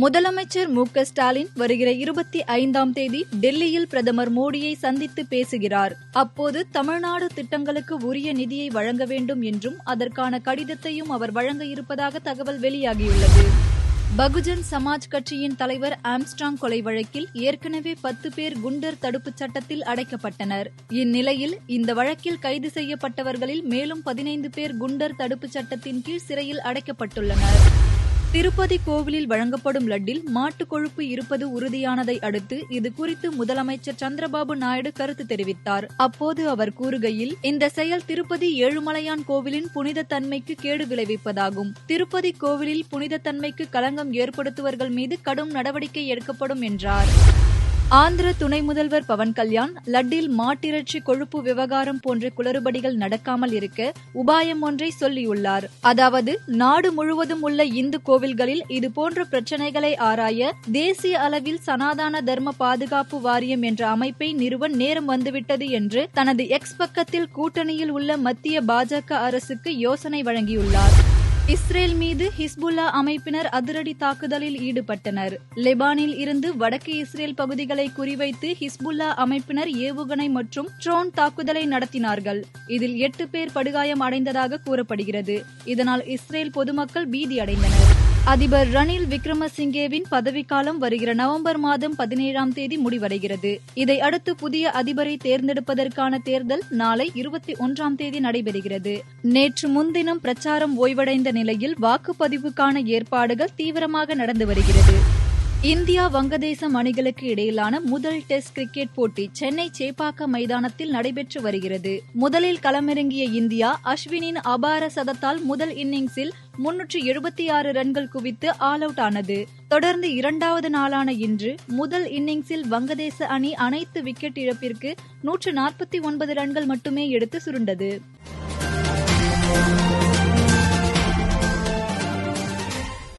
முதலமைச்சர் மு க ஸ்டாலின் வருகிற இருபத்தி ஐந்தாம் தேதி டெல்லியில் பிரதமர் மோடியை சந்தித்து பேசுகிறார். அப்போது தமிழ்நாடு திட்டங்களுக்கு உரிய நிதியை வழங்க வேண்டும் என்றும் அதற்கான கடிதத்தையும் அவர் வழங்க இருப்பதாக தகவல் வெளியாகியுள்ளது. பகுஜன் சமாஜ் கட்சியின் தலைவர் ஆம்ஸ்ட்ராங் கொலை வழக்கில் ஏற்கனவே பத்து பேர் குண்டர் தடுப்புச் சட்டத்தில் அடைக்கப்பட்டனர். இந்நிலையில் இந்த வழக்கில் கைது செய்யப்பட்டவர்களில் மேலும் பதினைந்து பேர் குண்டர் தடுப்புச் சட்டத்தின் கீழ் சிறையில் அடைக்கப்பட்டுள்ளனர். திருப்பதி கோவிலில் வழங்கப்படும் லட்டில் மாட்டு கொழுப்பு இருப்பது உறுதியானதை அடுத்து இது குறித்து முதலமைச்சர் சந்திரபாபு நாயுடு கருத்து தெரிவித்தார். அப்போது அவர் கூறுகையில் இந்த செயல் திருப்பதி ஏழுமலையான் கோவிலின் புனித தன்மைக்கு கேடு விளைவிப்பதாகும். திருப்பதி கோவிலில் புனித தன்மைக்கு களங்கம் ஏற்படுத்துவர்கள் மீது கடும் நடவடிக்கை எடுக்கப்படும் என்றார். ஆந்திர துணை முதல்வர் பவன் கல்யாண் லட்டில் மாட்டிறைச்சி கொழுப்பு விவகாரம் போன்ற குளறுபடிகள் நடக்காமல் இருக்க உபாயம் ஒன்றை சொல்லியுள்ளார். அதாவது நாடு முழுவதும் உள்ள இந்து கோவில்களில் இதுபோன்ற பிரச்சனைகளை ஆராய தேசிய அளவில் சனாதான தர்ம பாதுகாப்பு வாரியம் என்ற அமைப்பை நிறுவ நேரம் வந்துவிட்டது என்று தனது எக்ஸ் பக்கத்தில் கூட்டணியில் உள்ள மத்திய பாஜக அரசுக்கு யோசனை வழங்கியுள்ளார். இஸ்ரேல் மீது ஹிஸ்புல்லா அமைப்பினர் அதிரடி தாக்குதலில் ஈடுபட்டனர். லெபானில் இருந்து வடக்கு இஸ்ரேல் பகுதிகளை குறிவைத்து ஹிஸ்புல்லா அமைப்பினர் ஏவுகணை மற்றும் ட்ரோன் தாக்குதலை நடத்தினார்கள். இதில் எட்டு பேர் படுகாயம் அடைந்ததாக கூறப்படுகிறது. இதனால் இஸ்ரேல் பொதுமக்கள் பீதியடைந்தனர். அதிபர் ரணில் விக்ரமசிங்கேவின் பதவிக்காலம் வருகிற நவம்பர் மாதம் பதினேழாம் தேதி முடிவடைகிறது. இதை அடுத்து புதிய அதிபரை தேர்ந்தெடுப்பதற்கான தேர்தல் நாளை இருபத்தி ஒன்றாம் தேதி நடைபெறுகிறது. நேற்று முன்தினம் பிரச்சாரம் ஓய்வடைந்த நிலையில் வாக்குப்பதிவுக்கான ஏற்பாடுகள் தீவிரமாக நடந்து வருகிறது. இந்தியா வங்கதேசம் அணிகளுக்கு இடையிலான முதல் டெஸ்ட் கிரிக்கெட் போட்டி சென்னை சேப்பாக்கம் மைதானத்தில் நடைபெற்று வருகிறது. முதலில் களமிறங்கிய இந்தியா அஸ்வினின் அபார சதத்தால் முதல் இன்னிங்ஸில் முன்னூற்றி எழுபத்தி ஆறு ரன்கள் குவித்து ஆல் அவுட் ஆனது. தொடர்ந்து இரண்டாவது நாளான இன்று முதல் இன்னிங்ஸில் வங்கதேச அணி அனைத்து விக்கெட் இழப்பிற்கு நூற்று நாற்பத்தி ஒன்பது ரன்கள் மட்டுமே எடுத்து சுருண்டது.